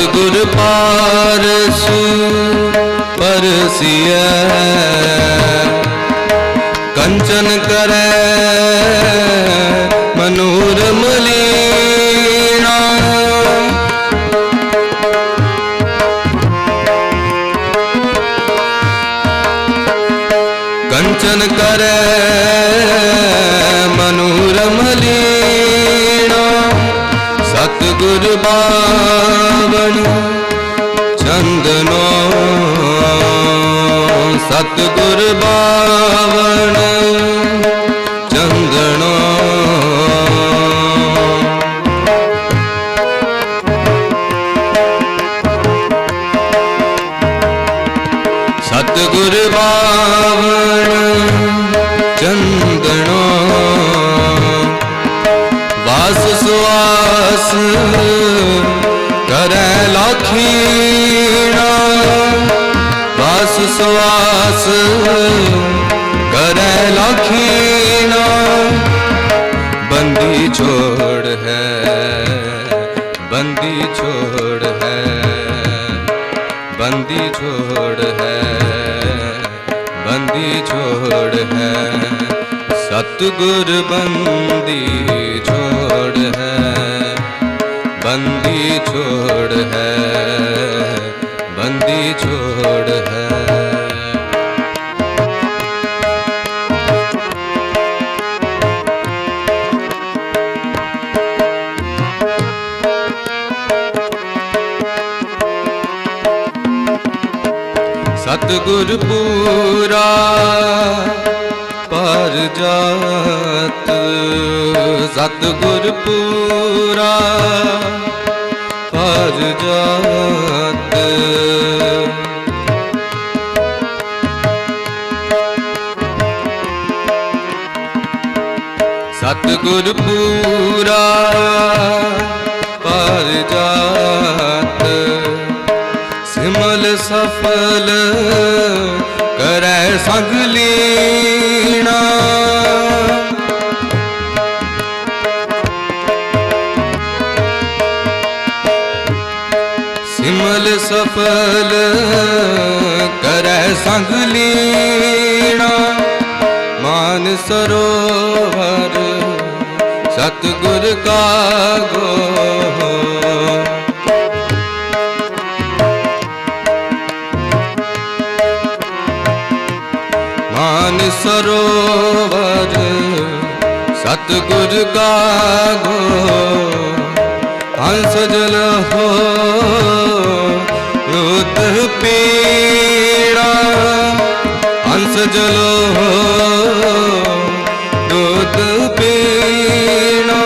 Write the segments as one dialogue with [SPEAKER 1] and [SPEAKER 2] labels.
[SPEAKER 1] ਸਤਿਗੁਰ ਪਾਰਸੂ ਪਰਸੀਐ ਕੰਚਨ ਕਰੈ ਮਨੂਰਮ ਲੀਣਾ ਕੰਚਨ ਕਰੈ ਮਨੂਰਮ ਲੀਣਾ ਸਤਿਗੁਰ ਬਾਵਨ ਚੰਦਨੋ ਸਤਿਗੁਰ ਬਾਵਨ ਚੰਦਨੋ। ਸਤਿਗੁਰ ਬਾਵਨ ਸੁਆਸ ਕਰੈ ਲਾਖੀਣਾ ਵਾਸ ਸੁਆਸ ਕਰੈ ਲਾਖੀਣਾ ਬੰਦੀ ਛੋੜ ਹੈ, ਬੰਦੀ ਛੋੜ ਹੈ, ਬੰਦੀ ਛੋੜ ਹੈ, ਬੰਦੀ ਛੋੜ ਹੈ। ਸਤਿਗੁਰ ਬੰਦੀ ਸਤਿਗੁਰ ਪੂਰਾ ਪਰ ਜਾਤ ਸਤਿਗੁਰ ਪੂਰਾ ਪਰ ਜਾਤ ਸਤਿਗੁਰ ਪੂਰਾ ਪਰ ਜਾਤ ਸਫਲ ਕਰੈ ਸੰਗ ਲੀਣਾ। ਸਿਮਲ ਸਫਲ ਕਰੈ ਸੰਗ ਲੀਣਾ। ਮਾਨ ਸਰੋਵਰ ਸਤਿਗੁਰ ਕਾ ਗੋ ਮਾਨ ਸਰੋਵਰ, ਸਤਿਗੁਰ ਗਾਗੋ, ਹੰਸ ਜਲ ਹੋ ਰੁਤ ਪੀੜਾ, ਹੰਸ ਜਲ ਹੋ ਰੁਤ ਪੀੜਾ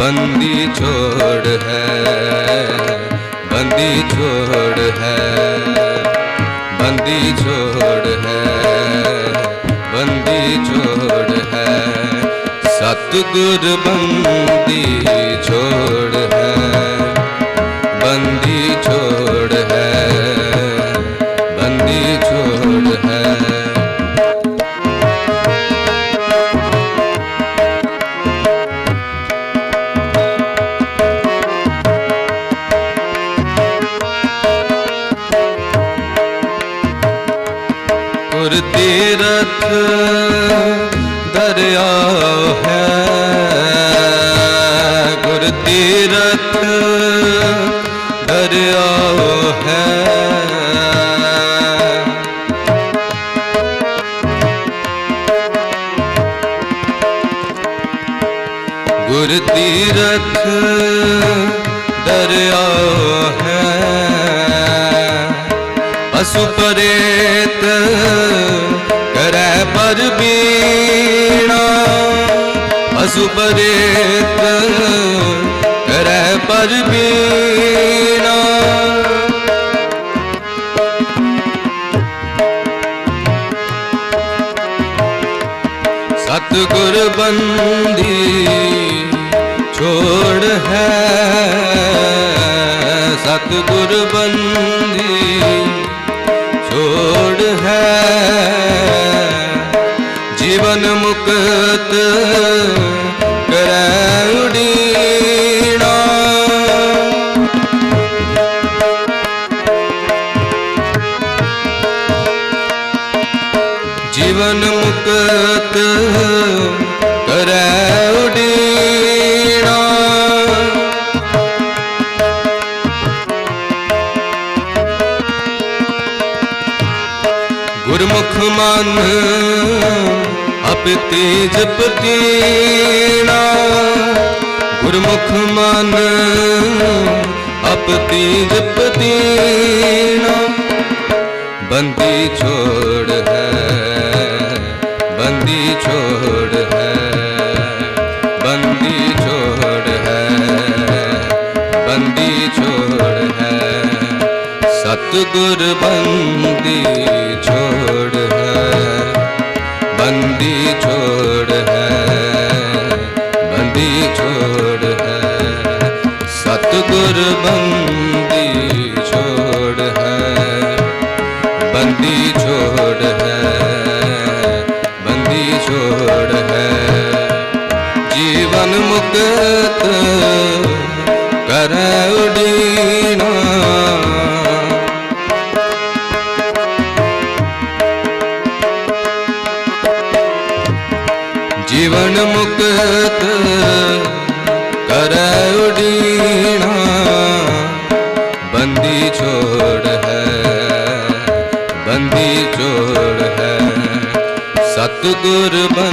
[SPEAKER 1] ਬੰਦੀ ਛੋੜ ਹੈ, ਬੰਦੀ ਛੋੜ ਹੈ, ਬੰਦੀ ਛੋੜ ਸਤਿਗੁਰ ਬੰਦੀ ਛੋੜ ਹੈ ਬੰਦੀ ਛੋੜ ਹੈ ਬੰਦੀ ਛੋੜ ਹੈ ਗੁਰ ਤੀਰਥ ਦਰਿਆ ਤੀਰਥ ਦਰਿਆ ਹੈ। ਗੁਰ ਤੀਰਥ ਦਰਿਆ ਹੈ। ਪਸੁ ਪਰੇਤ ਕਰੈ ਪਰ ਬੀਣਾ। ਪਰੇਤ ਕਰੈ ਪਰ ਬੀਣਾ ਸਤਿਗੁਰ ਬੰਦੀ ਛੋੜ ਹੈ। ਸਤਿਗੁਰ ਬੰਦੀ ਛੋੜ ਹੈ। ਜੀਵਨ ਮੁਕਤ ਕਰੈ ਜੀਵਨ ਮੁਕਤ ਕਰੈ ਉਡੀਣਾ। ਗੁਰਮੁਖ ਮਨ ਅਪ ਤੇਜ ਪਤੀਣਾ ਗੁਰਮੁਖ ਮਨ ਅਪ ਤੇਜ ਪਤੀਣਾ ਬੰਦੀ ਸਤਿਗੁਰ ਬੰਦੀ ਛੋੜ ਹੈ ਬੰਦੀ ਛੋੜ ਹੈ ਬੰਦੀ ਛੋੜ ਹੈ। ਸਤਿਗੁਰ ਬੰਦੀ ਬੰਦੀ